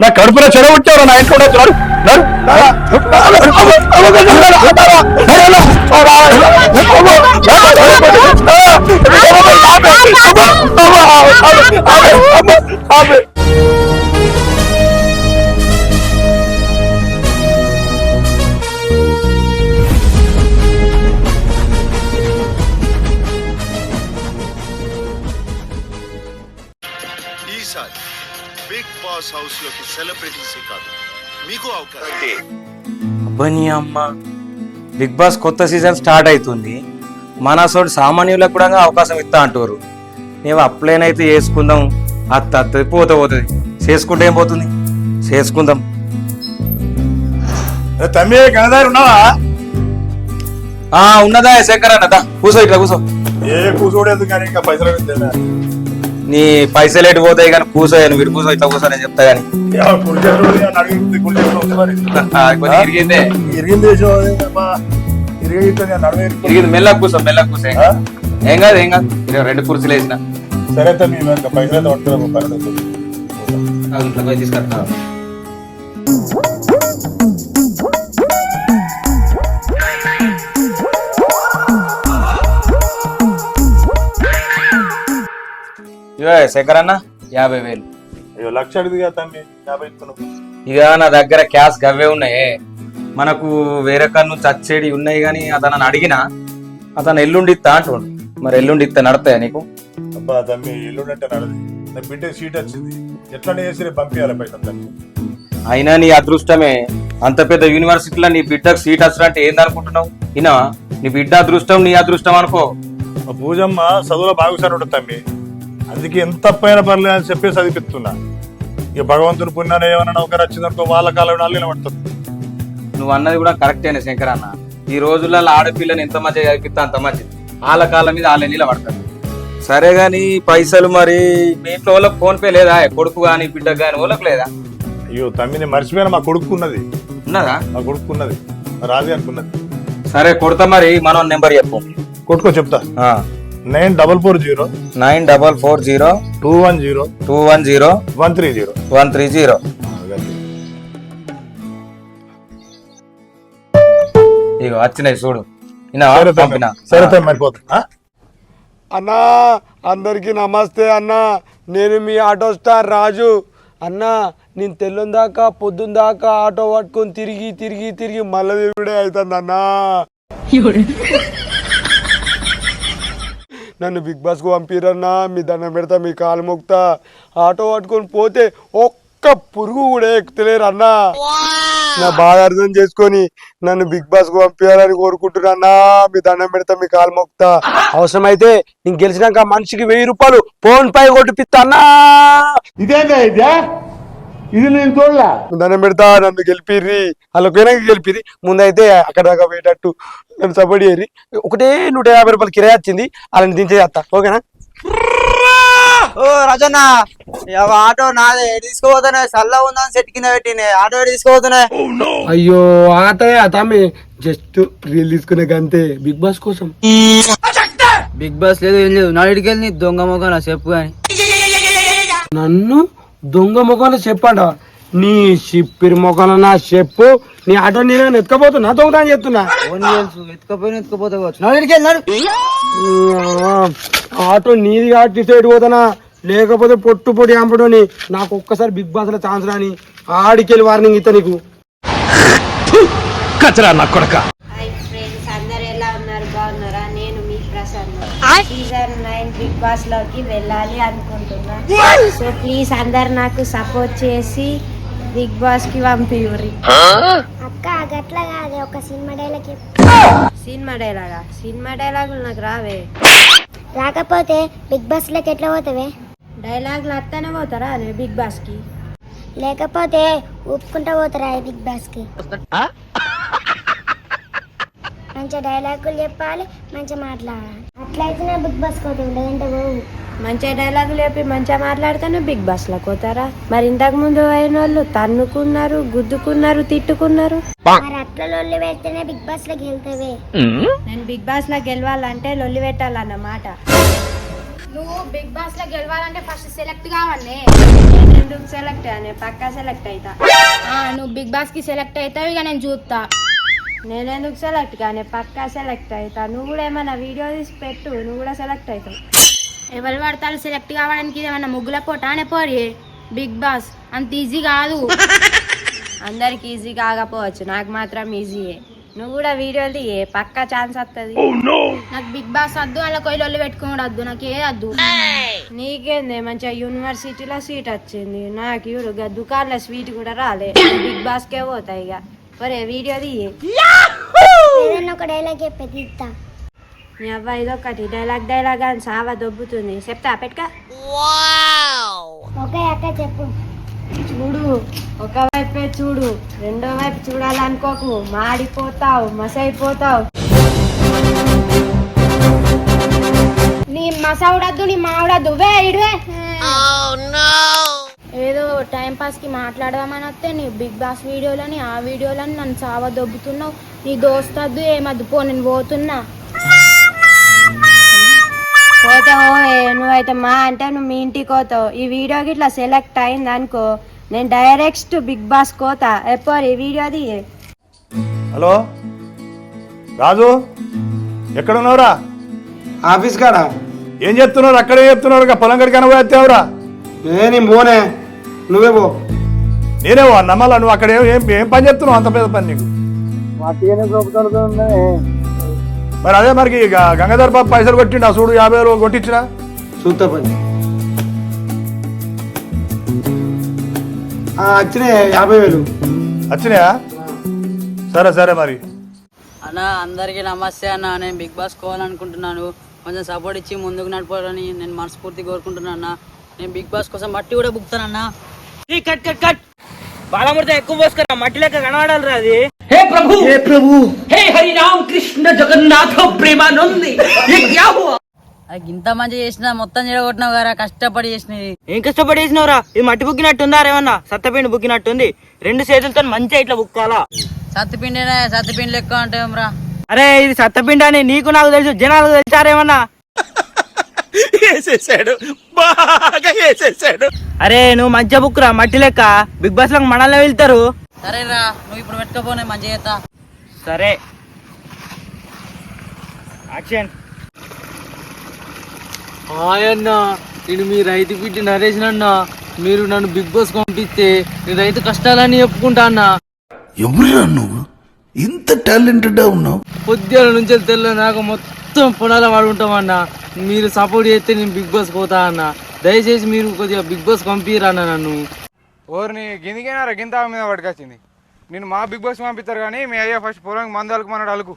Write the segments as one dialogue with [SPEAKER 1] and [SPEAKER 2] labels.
[SPEAKER 1] నా కడుపులో చెడగొట్టారు నా ఇంట్లో ఉండొచ్చు.
[SPEAKER 2] ఈసారి బిగ్ బాస్ హౌస్లోకి సెలబ్రిటీసే కాదు మీకు అవకాశం.
[SPEAKER 3] అబ్బని అమ్మ. బిగ్ బాస్ కొత్త సీజన్ స్టార్ట్ అవుతుంది మన సోటి సామాన్యులకు కూడా అవకాశం ఇస్తా అంటారు మేము అప్లైనైతే చేసుకుందాం. అత్త అత్తది పోతే పోతుంది చేసుకుంటే ఏం పోతుంది? చేసుకుందాం.
[SPEAKER 1] తమ్మి కనదారి ఉన్నావా?
[SPEAKER 3] ఆ ఉన్నదా శంకర్ అన్నదా కూసో ఇట్లా కూసో.
[SPEAKER 1] ఏ కూర్చోడేందుకు కానీ ఇంకా పైసలు?
[SPEAKER 3] నీ పైసలు ఎటు పోతాయి కానీ కూసో నువ్వు ఇటు కూసో ఇట్లా కూసో నేను చెప్తా కానీ. ఇరిగిందే. మెల్లగా కూసో మెల్లగా కూసో. ఏం? కాదు. ఏం కాదు. రెండు కుర్చీలు వేసిన.
[SPEAKER 1] సరే తమ్మి
[SPEAKER 3] ఇవే శంకర్ అన్న యాభై వేలు.
[SPEAKER 1] అయ్యో లక్ష అడిగిగా తమ్మి యాభై ఇస్తున్నావు
[SPEAKER 3] ఇక నా దగ్గర క్యాష్ గవ్వే ఉన్నాయి. మనకు వేరే కన్ను చచ్చేడి ఉన్నాయి కానీ అతను అడిగినా అతను ఎల్లుండి ఇస్తా అంటుండు. మరి ఎల్లుండి ఇస్తా నడతాయా నీకు?
[SPEAKER 1] అబ్బా తమ్మి ఎల్లుండంటే నడదు. నా బిడ్డ సీట్ వచ్చింది. ఎట్లా చేసి పంపించాలి తమ్మి.
[SPEAKER 3] అయినా నీ అదృష్టమే. అంత పెద్ద యూనివర్సిటీలో నీ బిడ్డకు సీట్ వచ్చినట్టు ఏంది అనుకుంటున్నావు ఇనా నీ బిడ్డ అదృష్టం నీ అదృష్టం అనుకో.
[SPEAKER 1] మా పూజమ్మ చదువులో బాగుసారి ఉంటుంది తమ్మి. అందుకే ఎంత తప్పైనా పర్లేదు అని చెప్పి చదివిస్తున్నా ఇక భగవంతుని పుణ్యాన్ని ఏమన్నా నౌకరు వచ్చిందనుకో వాళ్ళ కాలం నాలుగు నిలబడుతుంది
[SPEAKER 3] నువ్వు అన్నది కూడా కరెక్టేనే శంకర్ అన్న. ఈ రోజులలో ఆడపిల్లని ఎంత మంచిగా చదివిస్తా అంత మంచిది. వాళ్ళ కాళ్ళ మీద వాళ్ళ నీళ్ళ పడతారు సరే గాని పైసలు మరి మీ ఇంట్లో వాళ్ళకి ఫోన్ పే లేదా? కొడుకు గాని బిడ్డ గాని వాళ్ళకి లేదా?
[SPEAKER 1] అయ్యో తమ్మి నేను మర్చిపోయిన మా కొడుకున్నది
[SPEAKER 3] ఉన్నదా.
[SPEAKER 1] మా కొడుకున్నది మా రాజు అనుకున్నది
[SPEAKER 3] సరే కొడతా మరి మనం నెంబర్ చెప్పు.
[SPEAKER 1] కొట్టుకో చెప్తా. Nine double four zero
[SPEAKER 3] nine double four zero
[SPEAKER 1] two one zero
[SPEAKER 3] two one zero
[SPEAKER 1] one three zero
[SPEAKER 3] one three zero ఇగో వచ్చినాయి చూడు?
[SPEAKER 1] సరే మరిపోతా
[SPEAKER 4] అన్నా అందరికీ నమస్తే అన్నా. నేను మీ ఆటో స్టార్ రాజు. అన్నా నేను తెల్లం దాకా పొద్దున్న దాకా ఆటో పట్టుకొని తిరిగి తిరిగి తిరిగి మళ్ళీ అవుతుంది అన్నా. నన్ను బిగ్ బాస్కు పంపిరన్నా మీ దండం పెడతా మీ కాలు మొక్తా ఆటో పట్టుకొని పోతే ఒక్క పురుగు కూడా ఎక్కుతలేరు అన్నా నా బాధ అర్థం చేసుకొని నన్ను బిగ్ బాస్కు పంపించాలని కోరుకుంటున్నా మీ దండం పెడతా మీ కాలు మొక్తా అవసరమైతే నేను గెలిచినాక మనిషికి వెయ్యి రూపాయలు ఫోన్ పై కొట్టిపిస్తా అన్నా.
[SPEAKER 5] ఇదేందా ఇదే నేను చూడలే.
[SPEAKER 4] దండం పెడతా నన్ను గెలిపిర్రి. వాళ్ళకైనా గెలిపిరి ముందైతే అక్కడ దాకా పోయేటట్టు నన్ను సపోర్ట్ చేయరి ఒకటే నూట యాభై రూపాయలు కిరాయి వచ్చింది. వాళ్ళని దించేస్తా ఓకేనా?
[SPEAKER 6] ఓ రజన్న ఆటో నాదే తీసుకుపోతున్నా? చల్ల ఉందని సెట్ కింద పెట్టినే ఆటో ఎటు తీసుకుపోతున్నా
[SPEAKER 4] అయ్యో ఆటయా తమ్మి. జస్ట్ రీల్ తీసుకునే గంతే. బిగ్ బాస్ కోసం.
[SPEAKER 6] బిగ్ బాస్ లేదు ఏం లేదు. నాడికి వెళ్ళి దొంగ మొగ నా చెప్పు కానీ
[SPEAKER 4] నన్ను దొంగ ముఖంలో చెప్పండ? నీ షిప్పిరి ముఖంలో నా చెప్పు నీ ఆటో నేను ఎత్తుకపోతున్నా దొంగతనం చెప్తున్నా.
[SPEAKER 6] ఎత్తుకపోయిన ఎత్తుకపోతే నాడికి వెళ్ళి నాడు.
[SPEAKER 4] ఆటో నీది కాబట్టి సైడ్ పోతానా? లేకపోతే పొట్టు పొట్టి అంపడని నాకు ఒక్కసారి బిగ్ బాస్లో ఛాన్స్ రాని ఆడికెళ్ళి వార్నింగ్ ఇస్తా నీకు.
[SPEAKER 7] హాయ్ ఫ్రెండ్స్ అందరు ఎలా ఉన్నారు? బాగున్నారా? నేను మీ ప్రసన్న సీజన్ బాస్లోకి వెళ్ళాలి అనుకుంటున్నా. సో ప్లీజ్ అందరు నాకు సపోర్ట్ చేసి బిగ్ బాస్కి పంపియురి
[SPEAKER 8] అక్క గట్ల కాదు ఒక సినిమా డైలాగ్
[SPEAKER 7] సినిమా డైలాగా? సినిమా డైలాగులు నాకు రావే.
[SPEAKER 8] రాకపోతే బిగ్ బాస్లోకి ఎట్లా పోతావే?
[SPEAKER 7] డైలాగులు అత్తనే పోతారా అనే బిగ్ బాస్కి
[SPEAKER 8] లేకపోతే ఊపుకుంటా పోతారా బిగ్ బాస్కి మంచి డైలాగులు చెప్పాలి మంచిగా మాట్లాడాలి. అట్లయితేనే బిగ్ బాస్ పోతుంది లేదంటే పోవు
[SPEAKER 7] మంచిగా డైలాగులు చెప్పి మంచిగా మాట్లాడితేనే బిగ్ బాస్లోకి పోతారా? మరి ఇంతకు ముందు అయిన వాళ్ళు తన్నుకున్నారు గుద్దుకున్నారు తిట్టుకున్నారు.
[SPEAKER 8] మరి అట్లా లొల్లి పెడితేనే బిగ్ బాస్లోకి వెళ్తావే.
[SPEAKER 7] నేను బిగ్ బాస్లో గెలవాలంటే లొల్లి పెట్టాలన్నమాట.
[SPEAKER 8] నువ్వు బిగ్ బాస్లో గెలవాలంటే ఫస్ట్ సెలెక్ట్ కావాలి
[SPEAKER 7] సెలెక్ట్ అనే పక్కా సెలెక్ట్ అవుతా
[SPEAKER 8] నువ్వు బిగ్ బాస్కి సెలెక్ట్ అవుతావు ఇక నేను చూస్తా
[SPEAKER 7] నేను ఎందుకు సెలెక్ట్ కానీ పక్కా సెలెక్ట్ అవుతా నువ్వు కూడా ఏమైనా వీడియో తీసి పెట్టు. నువ్వు కూడా సెలెక్ట్ అవుతావు
[SPEAKER 8] ఎవరు పడతారు సెలెక్ట్ కావడానికి? ఏమన్నా ముగ్గుల పోటా అనే పోరి. బిగ్ బాస్ అంత ఈజీ కాదు.
[SPEAKER 7] అందరికి ఈజీ కాకపోవచ్చు. నాకు మాత్రం ఈజీయే నువ్వు కూడా వీడియోలు తీయే. పక్కా ఛాన్స్ వస్తుంది
[SPEAKER 8] నాకు బిగ్ బాస్ వద్దు. అలా కొయ్యలు పెట్టుకోవడం వద్దు. నాకు ఏ వద్దు.
[SPEAKER 7] నీకేంది? మంచిగా యూనివర్సిటీలో సీట్ వచ్చింది. నాకు ఇవ్వడు. దుకాణంలో స్వీట్ కూడా రాలే. బిగ్ బాస్కే పోతాయి ఇక. ఒరే వీడియో తీయే.
[SPEAKER 8] ఏదైనా ఒక డైలాగ్ చెప్పే తీస్తా.
[SPEAKER 7] మీ అబ్బాయి ఇదొకటి డైలాగ్ డైలాగ్ అని సావా దొబ్బుతుంది. చెప్తా పెట్టుక.
[SPEAKER 8] ఓకే అక్క చెప్పు.
[SPEAKER 7] చూడు ఒక వైపే చూడు రెండో వైపు చూడాలనుకోకు. మాడిపోతావు మసైపోతావు.
[SPEAKER 8] నీ మసావుడద్దు నీ మావిడద్దు వే ఇడువే ఏదో టైం పాస్కి మాట్లాడదామని వస్తే నీ బిగ్ బాస్ వీడియోలని ఆ వీడియోలని నన్ను చావ దొబ్బుతున్నావు నీ దోస్తద్దు ఏమద్దు పో నేను పోతున్నా.
[SPEAKER 7] పోతే ఓయే నువ్వైతే మా అంటే నువ్వు మీ ఇంటికి పోతావు. ఈ వీడియోకి ఇట్లా సెలెక్ట్ అయింది అనుకో నేను డైరెక్ట్ బిగ్ బాస్ కోతా ఎప్పుడు ఈ వీడియో తీయే
[SPEAKER 1] హలో? రాజు? ఎక్కడ ఉన్నావురా
[SPEAKER 4] ఆఫీస్ కాడా?
[SPEAKER 1] ఏం చెప్తున్నారు అక్కడే చెప్తున్నారు పొలం గడికి అనబోయేవరా
[SPEAKER 4] ఏ నీ పోనే. నువ్వే పో.
[SPEAKER 1] నేనే అన్న. మళ్ళా నువ్వు అక్కడ ఏం ఏం- పని చెప్తున్నావు? అంత పెద్ద పని నీకు. మరి అదే మరి ఇక గంగాధర్ బాబు పైసలు కొట్టిండు? ఆ చూడు యాభై వేలు కొట్టించిన?
[SPEAKER 4] చూస్తా పని. వచ్చినాయి? యాభై వేలు.
[SPEAKER 1] వచ్చినాయా? సరే సరే మరి.
[SPEAKER 9] అన్న అందరికీ నమస్తే అన్న. నేను బిగ్ బాస్ కోవాలనుకుంటున్నాను. కొంచెం సపోర్ట్ ఇచ్చి ముందుకు నడపాలని నేను మనస్ఫూర్తి కోరుకుంటున్నాను అన్న. నేను బిగ్ బాస్ కోసం మట్టి కూడా బుక్తానన్న
[SPEAKER 6] కట్ కట్ కట్. బాలమూర్తి ఎక్కువ పోసుకురా మట్టి లెక్క కనబడాలి అది.
[SPEAKER 9] అది ఇంత మంచి చేసిన మొత్తం చెడగొట్టినావు కదా కష్టపడి చేసినది
[SPEAKER 6] ఏం కష్టపడి వేసినవరా ఇది మట్టి బుక్కినట్టుందా రేమన్నా సత్తపిండి బుక్కినట్టుంది. రెండు చేతులతో మంచిగా ఇట్లా బుక్కాలా?
[SPEAKER 9] సత్తిపిండినే సత్తిపిండి లెక్క అంటే రా
[SPEAKER 6] అరే ఇది సత్తపిండి అని నీకు నాకు తెలుసు జనాలకు తెలుసారేమన్నా అరే నువ్వు మంచిగా బుక్కురా మట్టి లెక్క. బిగ్ బాస్లో మనల్ని వెళ్తారు.
[SPEAKER 9] సరేరా నువ్వు ఇప్పుడు పెట్టుకోపోనే మంచిగా చేస్తా.
[SPEAKER 6] సరే. యాక్షన్.
[SPEAKER 10] ఆయన్న నేను మీ రైతు బిడ్డ నరేష్ అన్న. మీరు నన్ను బిగ్ బాస్ పంపిస్తే నేను రైతు కష్టాలని చెప్పుకుంటా అన్న.
[SPEAKER 2] ఎవరురా నువ్వు? ఇంత టాలెంటెడ్ ఉన్నావు.
[SPEAKER 10] పొద్దుల నుంచి తెల్ల నాకు మొత్తం పొలాల వాడుకుంటామన్న మీరు సపోర్ట్ చేస్తే నేను బిగ్ బాస్ పోతా అన్న. దయచేసి మీరు కొద్దిగా బిగ్ బాస్ పంపిరా నన్ను.
[SPEAKER 11] ఓర్ని గిందికైనా గింత మీద పట్టుకొచ్చింది. నేను మా బిగ్ బాస్ పంపిస్తారు కానీ మీ అయ్యా ఫస్ట్ పొలానికి మందాలకు మనడు అలుకు.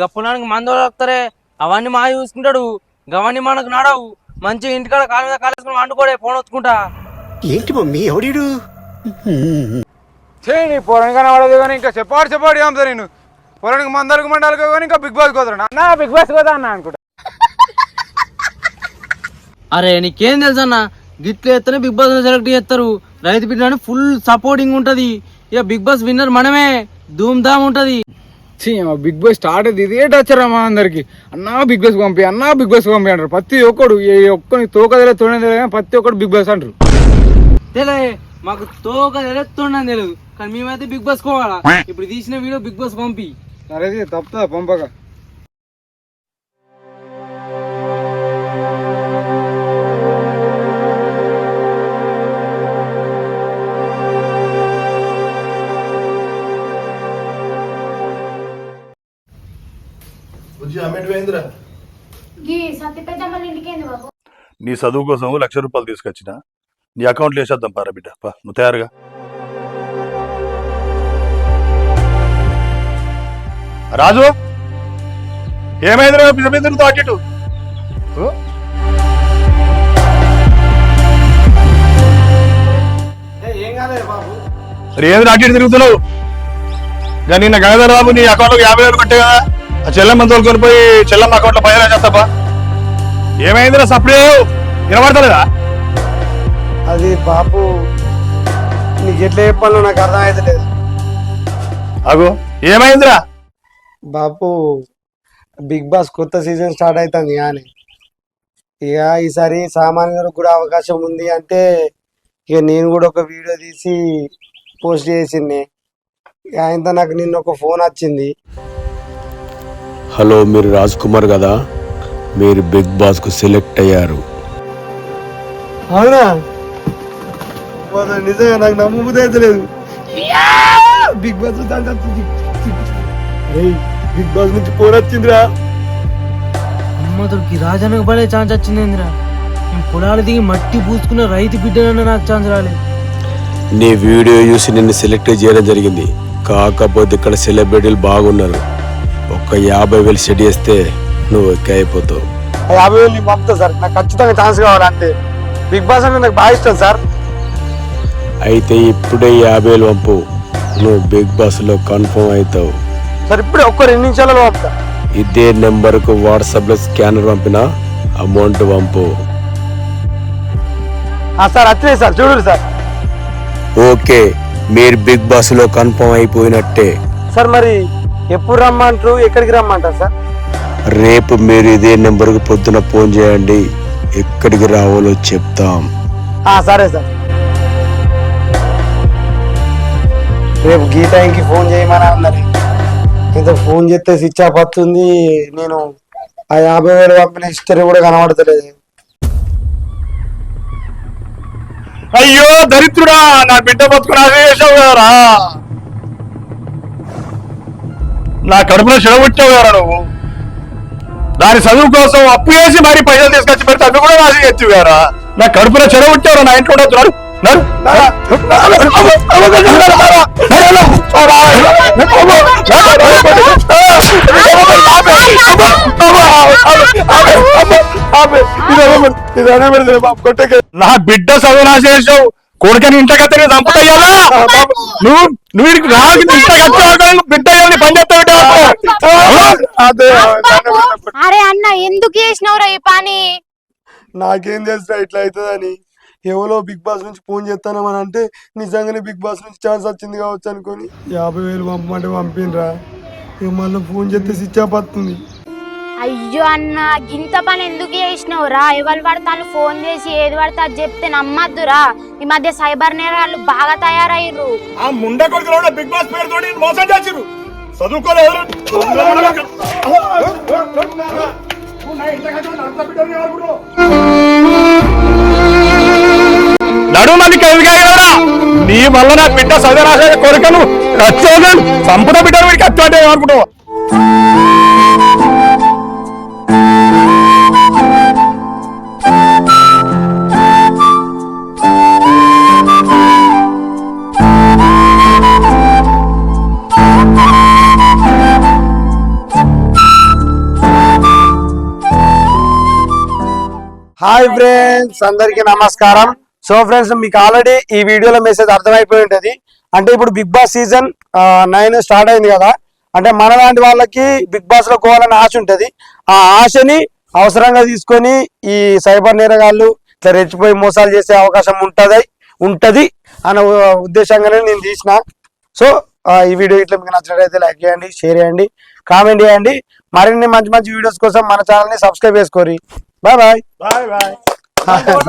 [SPEAKER 6] గప్పునానికి మందు వస్తారే అవన్నీ మా చూసుకుంటాడు. గవన్నీ మనకు నడవు. మంచిగా ఇంటికాడ కాలు మీద కాలేసుకుని వండుకోడే ఫోన్ వచ్చుకుంటా
[SPEAKER 5] ఏంటి మమ్మీ ఎవడీడు?
[SPEAKER 11] చేయి నీ పొలానికి కనబడదు కానీ ఇంకా చెప్పాడు చెప్పాడు ఏం నేను పొలానికి మందాలకు మండాలకు కానీ ఇంకా బిగ్ బాస్ కోతాడు నా. బిగ్ బాస్ కోతా అన్న అనుకుంటా.
[SPEAKER 10] అరే నీకేం తెలుసు అన్న గిట్లు ఎత్తనే బిగ్ బాస్ సెలెక్ట్ చేస్తారు. రైతు బిడ్డ అని ఫుల్ సపోర్టింగ్ ఉంటది. ఇక బిగ్ బాస్ విన్నర్ మనమే. ధూమ్ ధామ్ ఉంటది
[SPEAKER 11] బిగ్ బాస్ స్టార్ట్ అయితే ఇదే టచ్చరా మా అందరికి. అన్నా బిగ్ బాస్ పంపి అన్నా బిగ్ బాస్ పంపి అంటారు. ప్రతి ఒక్కడు ఏ ఒక్కని తోకదలే తోడేదలే కానీ ప్రతి ఒక్కడు బిగ్ బాస్ అంటారు.
[SPEAKER 10] తెలియే మాకు తోక తెలుస్తుండని తెలియదు. కానీ మేమైతే బిగ్ బాస్ కోవాలా ఇప్పుడు తీసిన వీడియో బిగ్ బాస్ పంపి.
[SPEAKER 11] సరే
[SPEAKER 8] గీ బాబు.
[SPEAKER 1] నీ చదువు కోసం లక్ష రూపాయలు తీసుకొచ్చిన నీ అకౌంట్లో వేసేద్దాం పారా బిడ్డ. పా నువ్వు తయారుగా. రాజు! ఏమైంది రా బిజబిందులతో అటు ఇటు? ఓ?
[SPEAKER 4] ఏం కాలేదు బాబు.
[SPEAKER 1] అటు ఇటు తిరుగుతున్నావు? నిన్న గంగాధర బాబు నీ అకౌంట్లోకి యాభై వేలు కొట్టే కదా. ఆ చెల్లెమ్మ తోలుకొని పోయి చెల్లెమ్మ అకౌంట్లో పైన చేస్తాపా ఏమైందిరా సప్లై వినబడతలేదా?
[SPEAKER 4] అది బాపు నీకు ఎట్లా చెప్పాలో నాకు అర్థం అవుతలేదు
[SPEAKER 1] అగో ఏమైందిరా?
[SPEAKER 4] బాపు బిగ్ బాస్ కొత్త సీజన్ స్టార్ట్ అవుతుంది అని ఇక ఈసారి సామాన్యులకు కూడా అవకాశం ఉంది అంటే ఇక నేను కూడా ఒక వీడియో తీసి పోస్ట్ చేసింది. ఇక ఆయనతో నాకు నిన్న ఒక ఫోన్ వచ్చింది.
[SPEAKER 12] హలో మీరు రాజ్ కుమార్ కదా? మీరు బిగ్ బాస్కు సెలెక్ట్ అయ్యారు.
[SPEAKER 4] అవునా? నిజంగా నాకు నమ్మబుద్ధి అయితే లేదు. బిగ్ బాస్ బిగ్ బాస్ నుంచి ఫోన్ వచ్చిందిరా.
[SPEAKER 10] అమ్మతుడికి రాజన్నకు పడే ఛాన్స్ వచ్చిందేంద్రా. నేను పొలాలు దిగి మట్టి పూసుకున్న రైతు బిడ్డనన్న నాకు ఛాన్స్ రాలేదు.
[SPEAKER 12] నీ వీడియో చూసి నిన్ను సెలెక్ట్ చేయడం జరిగింది. కాకపోతే ఇక్కడ సెలబ్రిటీలు బాగున్నారు. ఒక్క యాభై వేలు సెట్ చేస్తే నువ్వు ఎక్క అయిపోతావు.
[SPEAKER 4] యాభై వేలు నీకు పంపుతా సార్. నాకు ఖచ్చితంగా ఛాన్స్ కావాలంటే. బిగ్ బాస్ అంటే నాకు బాగా ఇష్టం సార్.
[SPEAKER 12] అయితే ఇప్పుడే యాభై వేలు పంపు. నువ్వు బిగ్ బాస్లో కన్ఫర్మ్ అవుతావు.
[SPEAKER 4] సార్ ఇప్పుడే ఒక్క రెండు నిమిషాలలో పంపుతా.
[SPEAKER 12] ఇదే నెంబర్కు వాట్సాప్లో స్కానర్ పంపిన అమౌంట్ పంపు.
[SPEAKER 4] సార్ వచ్చినాయి సార్ చూడండి సార్.
[SPEAKER 12] ఓకే మీరు బిగ్ బాస్లో కన్ఫర్మ్ అయిపోయినట్టే.
[SPEAKER 4] సార్ మరి ఎప్పుడు రమ్మంటారు? ఎక్కడికి రమ్మంటారు సార్?
[SPEAKER 12] రేపు మీరు ఇదే నెంబర్కు పొద్దున ఫోన్ చేయండి. ఎక్కడికి రావాలో చెప్తాం.
[SPEAKER 4] సరే సార్. రేపు గీతాయికి ఫోన్ చేయమని అన్నారు. ఇంత ఫోన్ చేస్తే స్విచ్ ఆఫ్ వస్తుంది నేను ఆ యాభై వేలు పంపిన హిస్టరీ కూడా కనబడతలేదు.
[SPEAKER 1] అయ్యో దరిద్రుడా నా బిడ్డ బతుకుని అదే చేసావు నా కడుపులో చెడగొట్టావు నువ్వు దాని చదువు కోసం అప్పు చేసి మరి పైసలు తీసుకొచ్చి పెడితే అవి కూడా నాశనం చేస్తావు కదరా నా కడుపులో చెడగొట్టావు నా ఇంట్లో ఉండొచ్చు నా బిడ్డ చదువు చేసావు కొడుకని ఇంట కత్తని చంపుతాయ్యాలా నువ్వు నువ్వు ఈడికి రాకి ఇంట కత్తి బిడ్డ పని
[SPEAKER 4] అదే
[SPEAKER 8] అరే అన్న ఎందుకు చేసినవురా ఈ పని?
[SPEAKER 4] నాకేం తెలుసా ఇట్లా అవుతుందని. ఎవరో బిగ్ బాస్ నుంచి ఫోన్ చేస్తానమని అంటే నిజంగానే బిగ్ బాస్ నుంచి ఛాన్స్ వచ్చింది కావచ్చు అనుకొని యాభై వేలు పంపమంటే పంపినరా ఇక మళ్ళీ ఫోన్ చేస్తే స్విచ్ ఆఫ్ వస్తుంది.
[SPEAKER 8] అయ్యో అన్న గింత పని ఎందుకు చేసినవురా ఎవరు పడతాను ఫోన్ చేసి ఏది పడితే అది చెప్తే నమ్మద్దురా. ఈ మధ్య సైబర్ నేరాలు బాగా తయారయ్యారు
[SPEAKER 1] ఆ ముండ కొడుకులో బిగ్ బాస్ పేరు తోటి మోసం చేసిరు చదువుకోలేదు నడు నీ వల్ల నా బిడ్డ చదువు కొడుకను కచ్చోను సంపుట బిడ్డ వీడికి కత్తి అంటే ఏమనుకుంటావు
[SPEAKER 4] హాయ్ ఫ్రెండ్స్ అందరికి నమస్కారం. సో ఫ్రెండ్స్ మీకు ఆల్రెడీ ఈ వీడియోలో మెసేజ్ అర్థమైపోయి ఉంటుంది. అంటే ఇప్పుడు Bigg Boss season nine start అయింది కదా. అంటే మన లాంటి వాళ్ళకి బిగ్ బాస్లో పోవాలని ఆశ ఉంటుంది. ఆ ఆశని అవసరంగా తీసుకొని ఈ సైబర్ నేరగాళ్ళు ఇట్లా రెచ్చిపోయి మోసాలు చేసే అవకాశం ఉంటుంది ఉంటది అనే ఉద్దేశంగానే నేను తీసిన. సో ఈ వీడియో ఇట్లా మీకు నచ్చినట్లయితే లైక్ చేయండి షేర్ చేయండి కామెంట్ చేయండి. మరిన్ని మంచి మంచి వీడియోస్ కోసం మన ఛానల్ని సబ్స్క్రైబ్ చేసుకోరి. Bye bye.
[SPEAKER 1] Bye bye.